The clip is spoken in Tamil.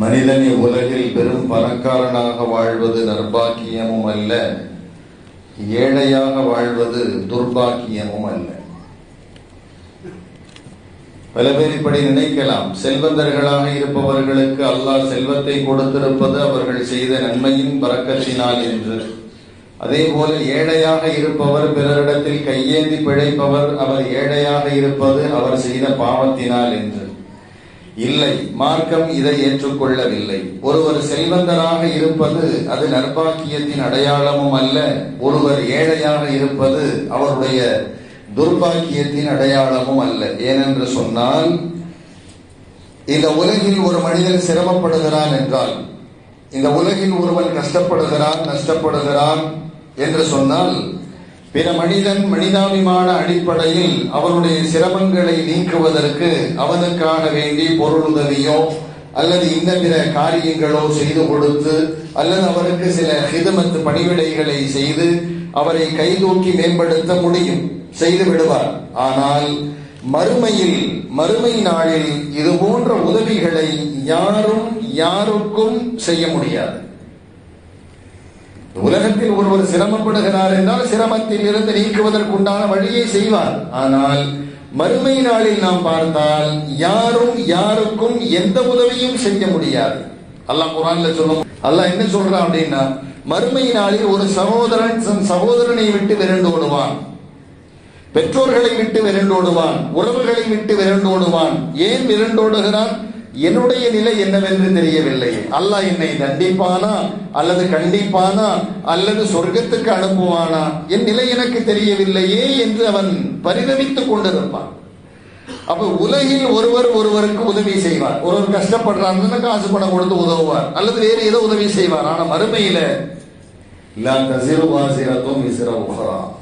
மனிதன் இவ்வுலகில் பெரும் பணக்காரனாக வாழ்வது நர்பாக்கியமும் அல்ல ஏழையாக வாழ்வது துர்பாக்கியமும் அல்ல. பல பேர் இப்படி நினைக்கலாம். செல்வந்தர்களாக இருப்பவர்களுக்கு அல்லாஹ் செல்வத்தை கொடுத்திருப்பது அவர்கள் செய்த நன்மையின் பறக்கத்தினால் என்று. அதே போல ஏழையாக இருப்பவர் பிறரிடத்தில் கையேந்தி பிழைப்பவர் அவர் ஏழையாக இருப்பது அவர் செய்த பாவத்தினால் என்று. இல்லை. மார்க்கம் இதை ஏற்றுக்கொள்ளவில்லை. ஒருவர் செல்வந்தராக இருப்பது அது நற்பாக்கியத்தின் அடையாளமும் அல்ல. ஒருவர் ஏழையாக இருப்பது அவருடைய துர்பாக்கியத்தின் அடையாளமும் அல்ல. ஏனென்று சொன்னால் இந்த உலகில் ஒரு மனிதன் சிரமப்படுகிறான் என்றால் இந்த உலகில் ஒருவன் கஷ்டப்படுகிறான் நஷ்டப்படுகிறான் என்று சொன்னால் பிற மனிதன் மனிதாபிமான அடிப்படையில் அவனுடைய சிரமங்களை நீக்குவதற்கு அவனுக்காக வேண்டி பொருளுதவியோ அல்லது இந்த பிற காரியங்களோ செய்து கொடுத்து அல்லது அவருக்கு சில ஹிதமத்து பணிவிடைகளை செய்து அவரை கைதூக்கி மேம்படுத்த முடியும் செய்து விடுவார். ஆனால் மறுமையில் மறுமை நாளில் இது போன்ற உதவிகளை யாரும் யாருக்கும் செய்ய முடியாது. உலகத்தில் ஒருவர் சிரமப்படுகிறார் என்றால் சிரமத்தில் இருந்து நீக்குவதற்குண்டான வழியை செய்வார். ஆனால் மறுமை நாளில் நாம் பார்த்தால் யாரும் யாருக்கும் எந்த உதவியும் செய்ய முடியாது. அல்லாஹ் குரான்ல சொல்லும் அல்லாஹ் என்ன சொல்றான் அப்படின்னா மறுமை நாளில் ஒரு சகோதரன் தன் சகோதரனை விட்டு விரண்டோடுவான். பெற்றோர்களை விட்டு விரண்டோடுவான். உறவுகளை விட்டு விரண்டோடுவான். ஏன் விரண்டோடுகிறான்? என்னுடைய நிலை என்னவென்று தெரியவில்லை. அல்லாஹ் என்னை தண்டிப்பானா? அல்லது கண்டிப்பானா? அல்லது சொர்க்கத்துக்கு அனுப்புவானா? என் நிலை எனக்கு தெரியவில்லையே என்று அவன் பரிதவித்துக் கொண்டிருப்பான். அப்ப உலகில் ஒருவர் ஒருவருக்கு உதவி செய்வார். ஒருவர் கஷ்டப்படுறாருன்னு காசு பணம் கொடுத்து உதவுவார். அல்லது வேறு ஏதோ உதவி செய்வார். ஆனா மறுமையில லா தசிறு வாசிரத்தும் விசிற உஹரா